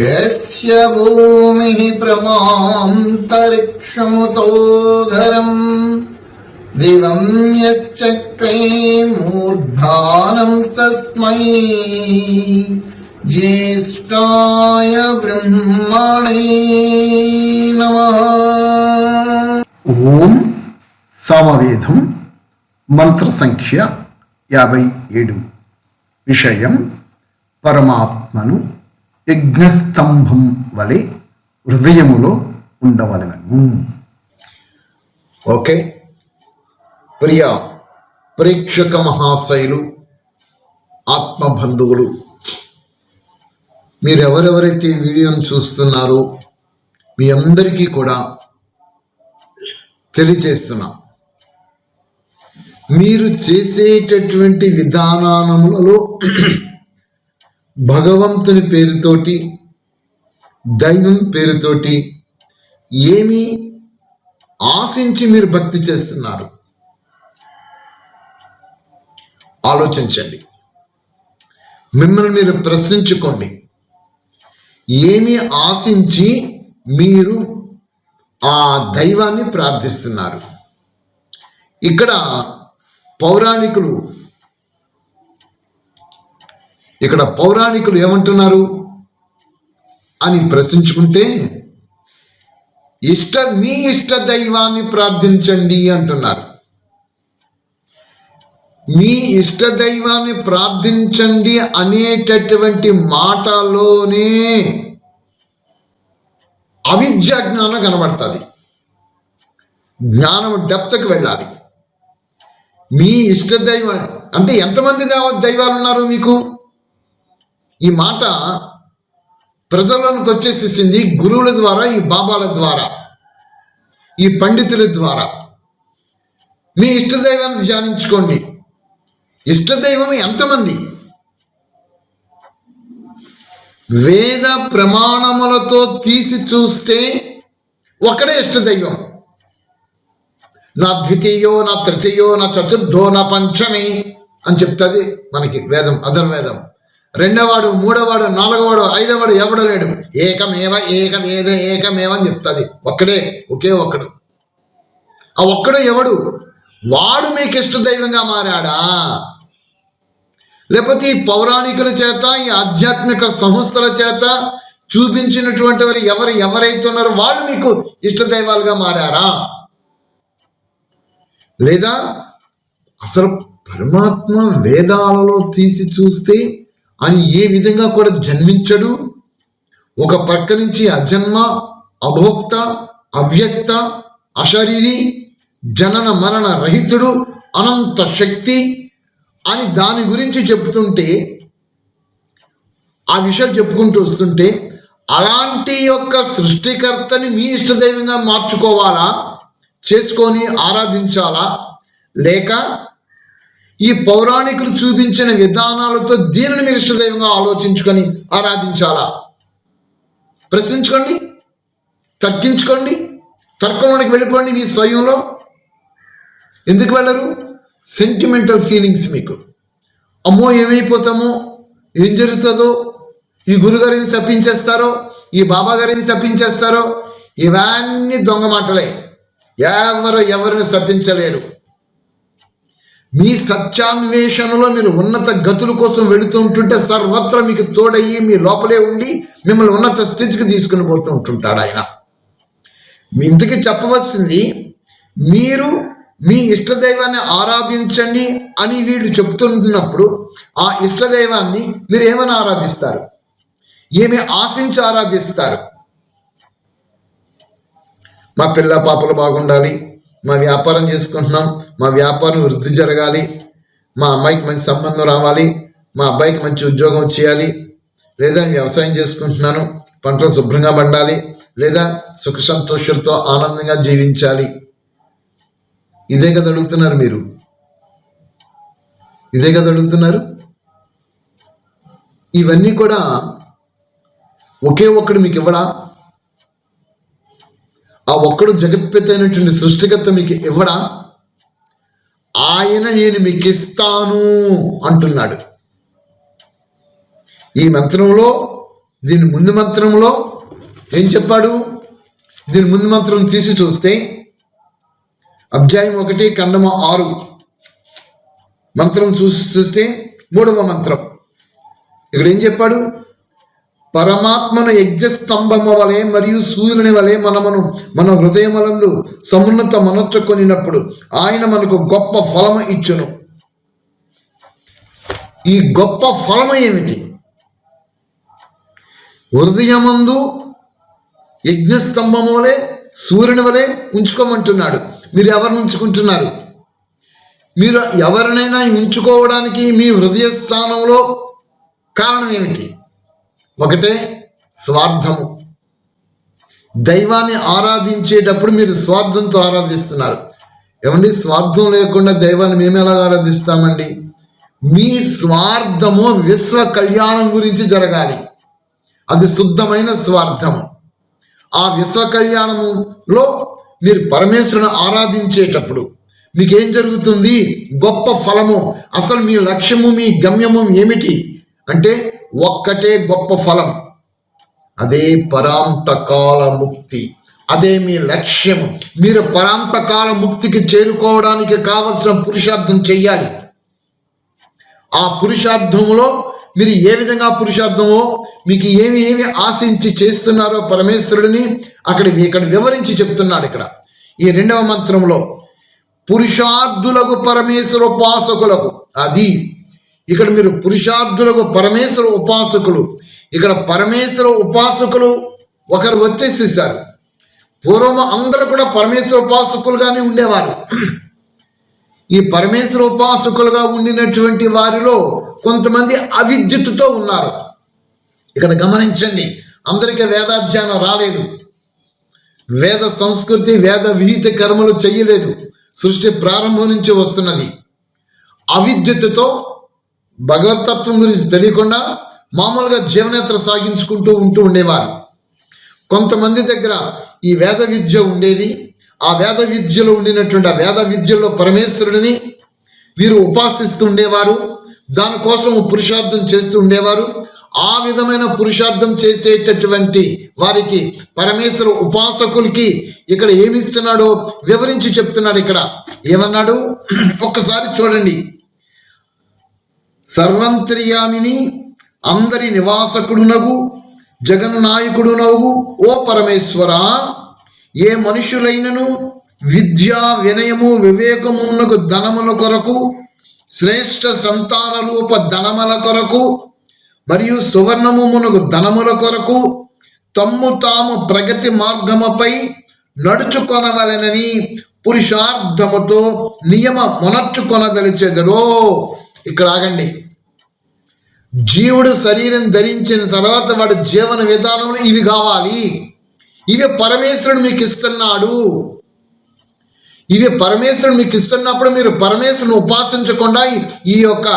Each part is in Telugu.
यस्य भूमिः प्रमान्तरिक्षमुतोधरम् ఓం సామవేదం మంత్ర సంఖ్య యాభై ఏడు. విషయం పరమాత్మను యజ్ఞస్తంభం వలె హృదయములో ఉండవలెను. ఓకే. ప్రియా ప్రేక్షక మహాశైలు ఆత్మబంధువులు మీరు ఎవరెవరైతే ఈ వీడియోను చూస్తున్నారో మీ అందరికీ కూడా తెలియజేస్తున్నాం. మీరు చేసేటటువంటి విధానానములలో భగవంతుని పేరుతోటి దైవం పేరుతోటి ఏమి ఆశించి మీరు భక్తి చేస్తున్నారు? ఆలోచించండి. మిమ్మల్ని మీరు ప్రశ్నించుకోండి. ఏమి ఆశించి మీరు ఆ దైవాన్ని ప్రార్థిస్తున్నారు. ఇక్కడ పౌరాణికులు ఇక్కడ పౌరాణికులు ఏమంటున్నారు అని ప్రశ్నించుకుంటే ఇష్ట మీ ఇష్ట దైవాన్ని ప్రార్థించండి అంటున్నారు. మీ ఇష్ట దైవాన్ని ప్రార్థించండి అనేటటువంటి మాటలోనే అవిద్య జ్ఞానం కనబడుతుంది. జ్ఞానం డెప్త్కి వెళ్ళాలి. మీ ఇష్ట దైవం అంటే ఎంతమంది దేవ- దైవాలు ఉన్నారు మీకు? ఈ మాట ప్రజల్లోనికి వచ్చేసేసింది గురువుల ద్వారా ఈ బాబాల ద్వారా ఈ పండితుల ద్వారా. మీ ఇష్ట దైవాన్ని ధ్యానించుకోండి. ఇష్టదైవం ఎంతమంది? వేద ప్రమాణములతో తీసి చూస్తే ఒకడే ఇష్టదైవం. నా ద్వితీయో నా తృతీయో నా చతుర్థో నా పంచమి అని చెప్తుంది మనకి వేదం అధర్వేదం రెండవవాడు మూడవవాడు నాలుగవాడు ఐదవవాడు ఎవడు లేడు ఏకమేవ ఏకమేద ఏకమేవ అని చెప్తుంది. ఒక్కడే ఒకే ఒక్కడు. ఆ ఒక్కడు ఎవడు? వాడు మీకు ఇష్ట దైవంగా మారాడా? లేకపోతే ఈ పౌరాణికుల చేత ఈ ఆధ్యాత్మిక సంస్థల చేత చూపించినటువంటి వారు ఎవరు ఎవరైతే ఉన్నారో వాళ్ళు మీకు ఇష్ట దైవాలుగా మారారా? లేదా అసలు పరమాత్మ వేదాలలో తీసి చూస్తే అని ఏ విధంగా కూడా జన్మించడు? ఒక పక్క నుంచి అజన్మ అభోక్త అవ్యక్త అశరీరి జనన మరణ రహితుడు అనంత శక్తి అని దాని గురించి చెప్తుంటే ఆ విషయాలు చెప్పుకుంటూ వస్తుంటే అలాంటి యొక్క సృష్టికర్తని మీ ఇష్టదైవంగా మార్చుకోవాలా? చేసుకొని ఆరాధించాలా? లేక ఈ పౌరాణికులు చూపించిన విధానాలతో దీనిని మీరు ఇష్టదైవంగా ఆలోచించుకొని ఆరాధించాలా? ప్రశ్నించుకోండి తర్కించుకోండి తర్కంలోనికి వెళ్ళిపోండి మీ స్వయంలో. ఎందుకు వెళ్ళరు? సెంటిమెంటల్ ఫీలింగ్స్ మీకు. అమ్మో ఏమైపోతామో? ఏం జరుగుతుందో? ఈ గురుగారిని శపించేస్తారో? ఈ బాబా గారిని శపించేస్తారో? ఇవన్నీ దొంగ మాటలే. ఎవరు ఎవరిని శపించలేరు. మీ సత్యాన్వేషణలో మీరు ఉన్నత గతుల కోసం వెళుతూ ఉంటుంటే సర్వత్రా మీకు తోడయ్యి మీ లోపలే ఉండి మిమ్మల్ని ఉన్నత స్థితికి తీసుకుని పోతూ ఉంటుంటాడు ఆయన. మీ ఇంతకీ చెప్పవలసింది మీరు మీ ఇష్టదైవాన్ని ఆరాధించండి అని వీళ్ళు చెప్తున్నప్పుడు ఆ ఇష్టదైవాన్ని మీరు ఏమని ఆరాధిస్తారు? ఏమి ఆశించి ఆరాధిస్తారు? మా పిల్ల పాపలు బాగుండాలి మా వ్యాపారం చేసుకుంటున్నాం మా వ్యాపారం వృద్ధి జరగాలి మా అమ్మాయికి మంచి సంబంధం రావాలి మా అబ్బాయికి మంచి ఉద్యోగం చేయాలి లేదా వ్యవసాయం చేసుకుంటున్నాను పంటలు శుభ్రంగా పండాలి లేదా సుఖ సంతోషాలతో ఆనందంగా జీవించాలి. ఇదే కదా అడుగుతున్నారు మీరు. ఇదే కదా అడుగుతున్నారు. ఇవన్నీ కూడా ఒకే ఒక్కడు మీకు ఇవ్వడా? ఆ ఒక్కడు జగత్పతి అయినటువంటి సృష్టికర్త మీకు ఇవ్వడా? ఆయన నేను మీకు ఇస్తాను అంటున్నాడు. ఈ మంత్రంలో దీని ముందు మంత్రంలో ఏం చెప్పాడు? దీని ముందు మంత్రం తీసి చూస్తే అధ్యాయం ఒకటి ఖండము ఆరు. మంత్రం చూస్తే మూడవ మంత్రం. ఇక్కడ ఏం చెప్పాడు? పరమాత్మను యజ్ఞస్తంభము వలె మరియు సూర్యుని వలె మనమును మన హృదయములందు సమున్నత మనొచ్చుకొనినప్పుడు ఆయన మనకు గొప్ప ఫలము ఇచ్చును. ఈ గొప్ప ఫలము ఏమిటి? హృదయమందు యజ్ఞస్తంభము వలె సూర్యుని వలె ఉంచుకోమంటున్నాడు. మీరు ఎవరిని ఉంచుకుంటున్నారు? మీరు ఎవరినైనా ఉంచుకోవడానికి మీ హృదయ స్థానంలో కారణం ఏమిటి? ఒకటే స్వార్థము. దైవాన్ని ఆరాధించేటప్పుడు మీరు స్వార్థంతో ఆరాధిస్తున్నారు. ఏమండి? స్వార్థం లేకుండా దైవాన్ని మేము ఎలా ఆరాధిస్తామండి? మీ స్వార్థము విశ్వ కళ్యాణం గురించి జరగాలి. అది శుద్ధమైన స్వార్థము. ఆ విశ్వ కళ్యాణంలో మీరు పరమేశ్వరుని ఆరాధించేటప్పుడు మీకేం జరుగుతుంది? గొప్ప ఫలము. అసలు మీ లక్ష్యము మీ గమ్యము ఏమిటి? అంటే ఒక్కటే గొప్ప ఫలం. అదే పరాంతకాల ముక్తి. అదే మీ లక్ష్యం మీరు పరాంతకాల ముక్తికి చేరుకోవడానికి కావలసిన పురుషార్థం చెయ్యాలి. ఆ పురుషార్థంలో మీరు ఏ విధంగా పురుషార్థమో మీకు ఏమి ఏమి ఆశించి చేస్తున్నారో పరమేశ్వరుడిని అక్కడ ఇక్కడ వివరించి చెప్తున్నాడు ఇక్కడ. ఈ రెండవ మంత్రంలో పురుషార్థులకు పరమేశ్వర ఉపాసకులకు అది ఇక్కడ మీరు పురుషార్థులకు పరమేశ్వర ఉపాసకులు ఇక్కడ పరమేశ్వర ఉపాసకులు ఒకరు వచ్చేసేసారు. పూర్వం అందరూ కూడా పరమేశ్వర ఉపాసకులుగానే ఉండేవారు. ఈ పరమేశ్వర ఉపాసకులుగా ఉండినటువంటి వారిలో కొంతమంది అవిద్యుత్తుతో ఉన్నారు. ఇక్కడ గమనించండి అందరికీ వేదాధ్యానం రాలేదు. వేద సంస్కృతి వేద విహిత కర్మలు చేయలేదు. సృష్టి ప్రారంభం నుంచి వస్తున్నది. అవిద్యుత్తుతో భగవతత్వం గురించి తెలియకుండా మామూలుగా జీవనేత్ర సాగించుకుంటూ ఉంటూ ఉండేవారు. కొంతమంది దగ్గర ఈ వేద విద్య ఉండేది. ఆ వేద విద్యలో ఉండినటువంటి ఆ వేద విద్యలో పరమేశ్వరుడిని వీరు ఉపాసిస్తుండేవారు ఉండేవారు. దానికోసం పురుషార్థం చేస్తూ ఉండేవారు. ఆ విధమైన పురుషార్థం చేసేటటువంటి వారికి పరమేశ్వర ఉపాసకులకి ఇక్కడ ఏమి ఇస్తున్నాడో వివరించి చెప్తున్నాడు ఇక్కడ. ఏమన్నాడు? ఒక్కసారి చూడండి. సర్వంత్రియామిని అందరి నివాసకుడునగు జగన్నాయకుడునగు ఓ పరమేశ్వర ఏ మనుషులైనను విద్య వినయము వివేకమునకు ధనముల కొరకు శ్రేష్ఠ సంతాన రూప ధనముల కొరకు మరియు సువర్ణము సువర్ణమునకు ధనముల కొరకు తమ్ము తాము ప్రగతి మార్గముపై నడుచుకొనవలెనని పురుషార్థముతో నియమ మొనర్చుకొనదలిచెదరో. ఇక్కడ ఆగండి. జీవుడు శరీరం ధరించిన తర్వాత వాడు జీవన విధానంలో ఇవి కావాలి. ఇవి పరమేశ్వరుడు మీకు ఇస్తున్నాడు. ఇవి పరమేశ్వరుడు మీకు ఇస్తున్నప్పుడు మీరు పరమేశ్వరుని ఉపాసించకుండా ఈ- యొక్క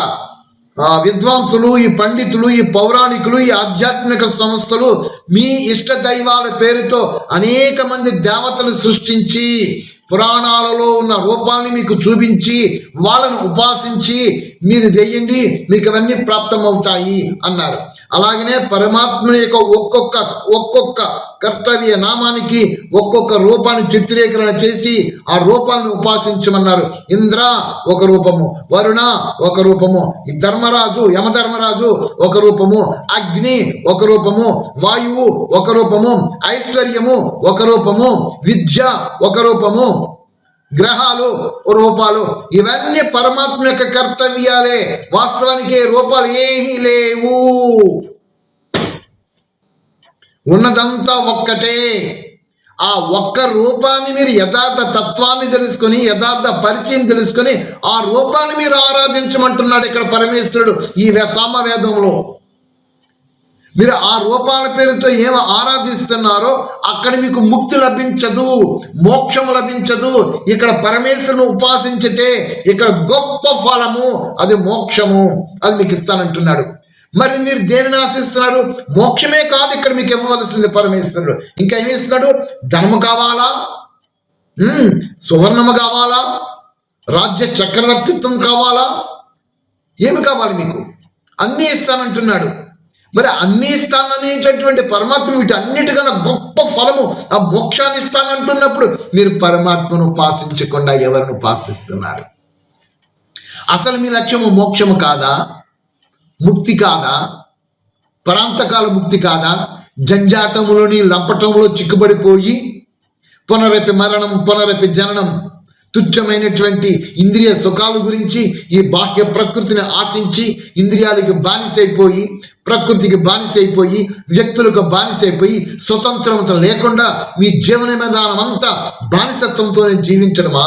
విద్వాంసులు ఈ పండితులు ఈ పౌరాణికులు ఈ ఆధ్యాత్మిక సంస్థలు మీ ఇష్ట దైవాల పేరుతో అనేక మంది దేవతలు సృష్టించి పురాణాలలో ఉన్న రూపాన్ని మీకు చూపించి వాళ్ళను ఉపాసించి మీరు చేయండి మీకు అవన్నీ ప్రాప్తమవుతాయి అన్నారు. అలాగనే పరమాత్మ యొక్క ఒక్కొక్క ఒక్కొక్క కర్తవ్య నామానికి ఒక్కొక్క రూపాన్ని చిత్రీకరణ చేసి ఆ రూపాలను ఉపాసించమన్నారు. ఇంద్ర ఒక రూపము వరుణ ఒక రూపము ఈ ధర్మరాజు యమధర్మరాజు ఒక రూపము అగ్ని ఒక రూపము వాయువు ఒక రూపము ఐశ్వర్యము ఒక రూపము విద్య ఒక రూపము గ్రహాలు రూపాలు. ఇవన్నీ పరమాత్మ యొక్క కర్తవ్యాలే. వాస్తవానికి రూపాలు ఏమీ లేవు. ఉన్నదంతా ఒక్కటే. ఆ ఒక్క రూపాన్ని మీరు యథార్థ తత్వాన్ని తెలుసుకొని యథార్థ పరిచయం తెలుసుకొని ఆ రూపాన్ని మీరు ఆరాధించమంటున్నాడు ఇక్కడ పరమేశ్వరుడు ఈ సామవేదంలో మీరు ఆ రూపాల పేరుతో ఏం ఆరాధిస్తున్నారో అక్కడ మీకు ముక్తి లభించదు మోక్షం లభించదు. ఇక్కడ పరమేశ్వరుని ఉపాసించితే ఇక్కడ గొప్ప ఫలము అది మోక్షము అది మీకు ఇస్తానంటున్నాడు. మరి మీరు దేనిని ఆశిస్తున్నారు? మోక్షమే కాదు ఇక్కడ మీకు ఇవ్వవలసింది పరమేశ్వరుడు. ఇంకా ఏమి ఇస్తున్నాడు ధనము కావాలా? సువర్ణము కావాలా? రాజ్య చక్రవర్తిత్వం కావాలా? ఏమి కావాలి మీకు? అన్నీ ఇస్తానంటున్నాడు. మరి అన్నీ ఇస్తాననేటటువంటి పరమాత్మ వీటి అన్నిటికన్నా గొప్ప ఫలము ఆ మోక్షాన్ని ఇస్తానంటున్నప్పుడు మీరు పరమాత్మను ఉపాసించకుండా ఎవరిని ఉపాసిస్తున్నారు? అసలు మీ లక్ష్యము మోక్షము కాదా? ముక్తి కాదా? ప్రాంతకాల ముక్తి కాదా? జంజాటములోని లంపటంలో చిక్కుబడిపోయి పునరపి మరణం పునరపి జననం తుచ్చమైనటువంటి ఇంద్రియ సుఖాల గురించి ఈ బాహ్య ప్రకృతిని ఆశించి ఇంద్రియాలకు బానిసైపోయి ప్రకృతికి బానిసైపోయి వ్యక్తులకు బానిసైపోయి స్వతంత్రత లేకుండా మీ జీవన విధానం అంతా బానిసత్వంతోనే జీవించడమా?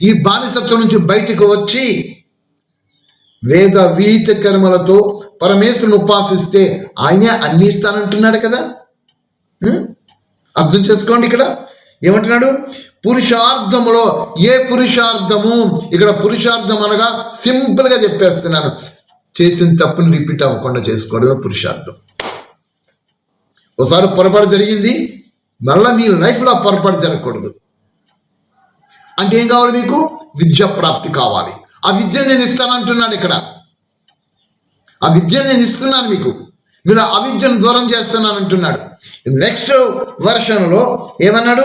ఈ బానిసత్వం నుంచి బయటకు వచ్చి వేద విహిత కర్మలతో పరమేశ్వరుని ఉపాసిస్తే ఆయనే అన్ని ఇస్తానంటున్నాడు కదా? అర్థం చేసుకోండి ఇక్కడ. ఏమంటున్నాడు? పురుషార్థములో ఏ పురుషార్థము? ఇక్కడ పురుషార్థం అనగా సింపుల్గా చెప్పేస్తున్నాను. చేసిన తప్పుని రిపీట్ అవ్వకుండా చేసుకోవడమే పురుషార్థం. ఒకసారి పొరపాటు జరిగింది. మళ్ళీ మీ లైఫ్లో పొరపాటు జరగకూడదు. అంటే ఏం కావాలి మీకు? విద్యా ప్రాప్తి కావాలి. ఆ విద్యను నేను ఇస్తానంటున్నాడు ఇక్కడ. ఆ విద్యను నేను ఇస్తున్నాను మీకు. మీరు ఆ విద్యను దూరం చేస్తున్నాను అంటున్నాడు. నెక్స్ట్ వర్షన్లో ఏమన్నాడు?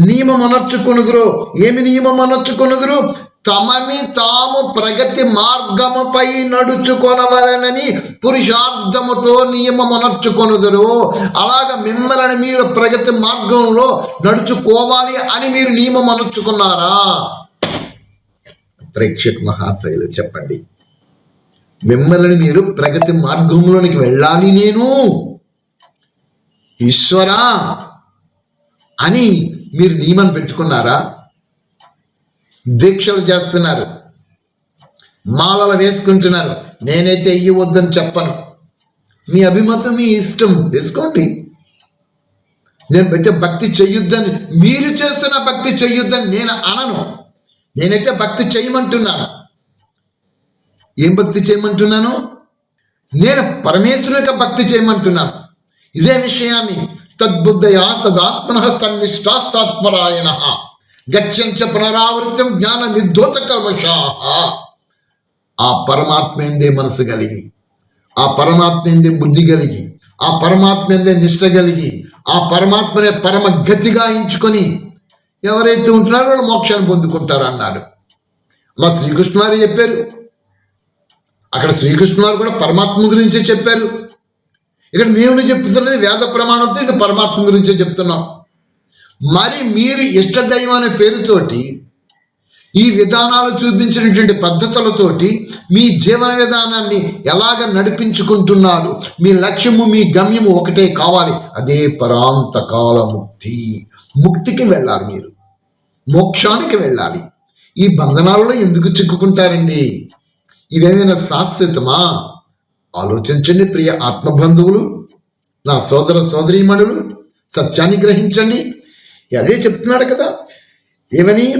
నియమం అనర్చుకొనుదురు. ఏమి నియమం అనర్చుకొనుదురు? తమని తాము ప్రగతి మార్గముపై నడుచుకొనవలనని పురుషార్థముతో నియమం అనర్చుకొనుదురు. అలాగ మిమ్మల్ని మీరు ప్రగతి మార్గంలో నడుచుకోవాలి అని మీరు నియమం అనర్చుకున్నారా? ప్రేక్షక మహాశైలు చెప్పండి. మిమ్మల్ని మీరు ప్రగతి మార్గంలోనికి వెళ్ళాలి నేను. ఈశ్వరా! అని మీరు నియమం పెట్టుకున్నారా? దీక్షలు చేస్తున్నారు. మాలలు వేసుకుంటున్నారు. నేనైతే ఇయ్యవద్దని చెప్పను. మీ అభిమతం మీ ఇష్టం వేసుకోండి. నేను అయితే భక్తి చెయ్యొద్దని మీరు చేస్తున్న భక్తి చెయ్యొద్దని నేను అనను. నేనైతే భక్తి చేయమంటున్నాను. ఏం భక్తి చేయమంటున్నాను? నేను పరమేశ్వరుని యొక్క భక్తి చేయమంటున్నాను. ఇదే విషయాన్ని తద్బుద్ధయా సదాత్మన తన్నిష్టాస్తాత్మరాయణ గచ్చంచ పునరావృతం జ్ఞాన నిర్ధోత కల్మషా ఆ పరమాత్మేందే మనసు కలిగి ఆ పరమాత్మేందే బుద్ధి కలిగి ఆ పరమాత్మేందే నిష్ట కలిగి ఆ పరమాత్మనే పరమ గతిగా ఎంచుకొని ఎవరైతే ఉంటున్నారో వాళ్ళు మోక్షాన్ని పొందుకుంటారు అన్నాడు మా శ్రీకృష్ణువారు చెప్పారు. అక్కడ శ్రీకృష్ణువారు కూడా పరమాత్మ గురించే చెప్పారు. ఇక్కడ మేము చెప్తున్నది వేద ప్రమాణంతో ఇది పరమాత్మ గురించే చెప్తున్నాం. మరి మీరు ఇష్టదైవం అనే పేరుతోటి ఈ విధానాలు చూపించినటువంటి పద్ధతులతోటి మీ జీవన విధానాన్ని ఎలాగ నడిపించుకుంటున్నారు? మీ లక్ష్యము మీ గమ్యము ఒకటే కావాలి. అదే పరాంతకాల ముక్తి ముక్తికి వెళ్ళాలి మీరు. మోక్షానికి వెళ్ళాలి. ఈ బంధనాలలో ఎందుకు చిక్కుకుంటారండి? ఇవేమైనా శాశ్వతమా? ఆలోచించండి ప్రియ ఆత్మబంధువులు నా సోదర సోదరీమణులు సత్యాన్ని గ్రహించండి. అదే చెప్తున్నాడు కదా ఏమని?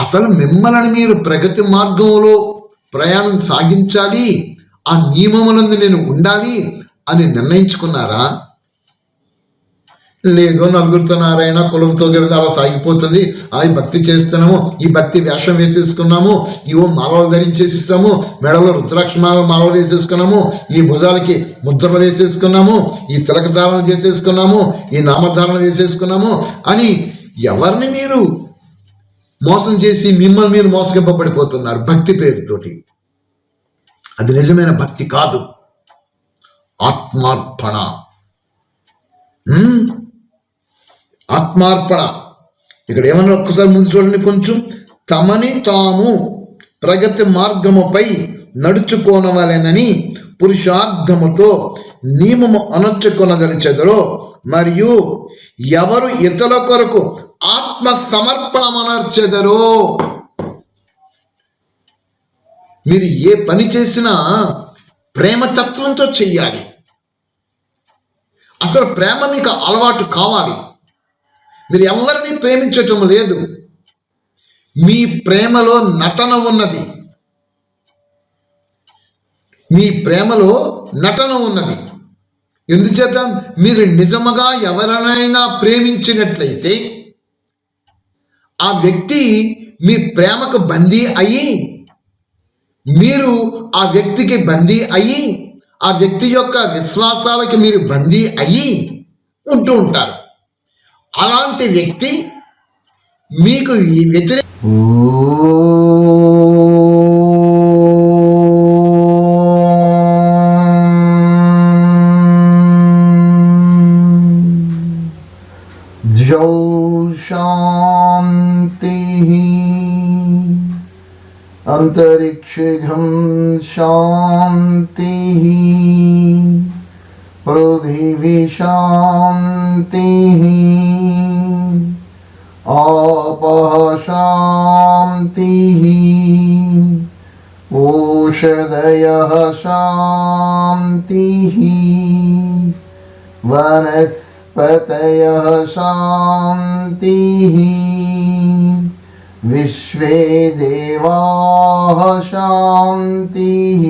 అసలు మిమ్మల్ని మీరు ప్రగతి మార్గంలో ప్రయాణం సాగించాలి ఆ నియమములందు నేను ఉండాలి అని నిర్ణయించుకున్నారా? లేదు నలుగురితో నారాయణ కులంతో కలిసి అలా సాగిపోతుంది ఆ భక్తి చేస్తున్నాము ఈ భక్తి వేషం వేసేసుకున్నాము ఇవో మాలలు ధరించేసిస్తాము మెడలో రుద్రాక్ష మాల మాలలు వేసేసుకున్నాము ఈ భుజాలకి ముద్రలు వేసేసుకున్నాము ఈ తిలకధారణ చేసేసుకున్నాము ఈ నామధారణ వేసేసుకున్నాము అని ఎవరిని మీరు మోసం చేసి మిమ్మల్ని మీరు మోసగింపబడిపోతున్నారు భక్తి పేరుతోటి అది నిజమైన భక్తి కాదు ఆత్మార్పణ 嗯。Mm? ఆత్మార్పణ. ఇక్కడ ఏమన్నా ఒక్కసారి ముందు చూడండి కొంచెం. తమని తాము ప్రగతి మార్గముపై నడుచుకోనవలెనని పురుషార్థముతో నియమము అనర్చుకొనదలిచెదరో మరియు ఎవరు ఇతరుల కొరకు ఆత్మ సమర్పణమనర్చెదరో మీరు ఏ పని చేసినా ప్రేమతత్వంతో చెయ్యాలి. అసలు ప్రేమ మీకు అలవాటు కావాలి. మీరు ఎవరిని ప్రేమించటం లేదు. మీ ప్రేమలో నటన ఉన్నది. మీ ప్రేమలో నటన ఉన్నది. ఎందుచేత? మీరు నిజముగా ఎవరినైనా ప్రేమించినట్లయితే ఆ వ్యక్తి మీ ప్రేమకు బందీ అయ్యి మీరు ఆ వ్యక్తికి బందీ అయ్యి ఆ వ్యక్తి యొక్క విశ్వాసాలకి మీరు బందీ అయ్యి ఉంటూ ఉంటారు. అలాంటి వ్యక్తి మీకు ఈ వ్యతిరేక जौ शान्तिः अन्तरिक्षघं शान्तिः पृथिवी शान्तिः आपः शान्तिः ओषधयः शान्तिः वनस्पतयः शान्तिः विश्वे देवाः शान्तिः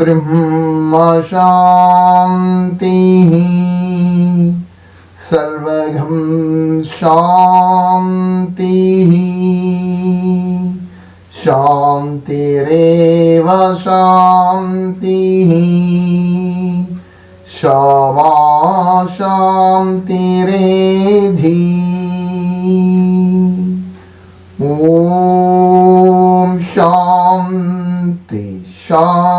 ब्रह्म शान्तिः सर्वघं शान्तिः शान्तिरेव शान्तिः क्षमा शान्तिरेधि ॐ शान्ति शान्ति